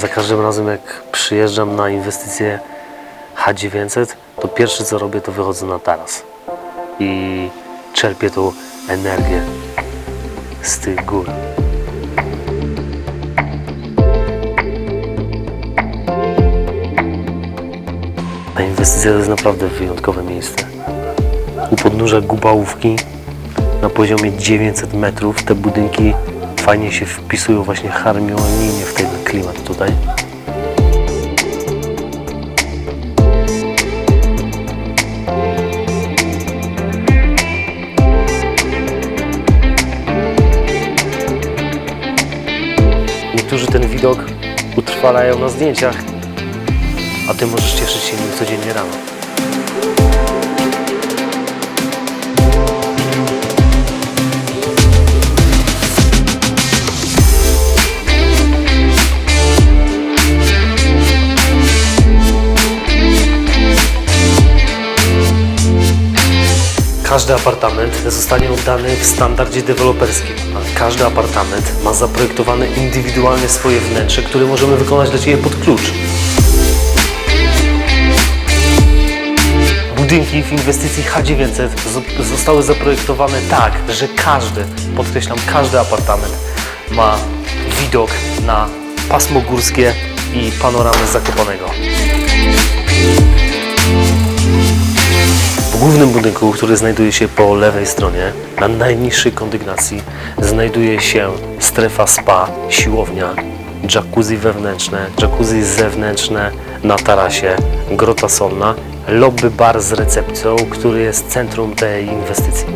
Za każdym razem jak przyjeżdżam na inwestycję H900, to pierwsze co robię to wychodzę na taras i czerpię tą energię z tych gór. Ta inwestycja to jest naprawdę wyjątkowe miejsce. U podnóża Gubałówki na poziomie 900 metrów te budynki fajnie się wpisują właśnie harmonijnie w ten klimat tutaj. Niektórzy ten widok utrwalają na zdjęciach, a ty możesz cieszyć się nim codziennie rano. Każdy apartament zostanie oddany w standardzie deweloperskim. Każdy apartament ma zaprojektowane indywidualnie swoje wnętrze, które możemy wykonać dla Ciebie pod klucz. Budynki w inwestycji H900 zo- zostały zaprojektowane tak, że każdy, podkreślam, każdy apartament ma widok na pasmo górskie i panoramę Zakopanego. Głównym budynku, który znajduje się po lewej stronie, na najniższej kondygnacji, znajduje się strefa spa, siłownia, jacuzzi wewnętrzne, jacuzzi zewnętrzne na tarasie, grota solna, lobby bar z recepcją, który jest centrum tej inwestycji.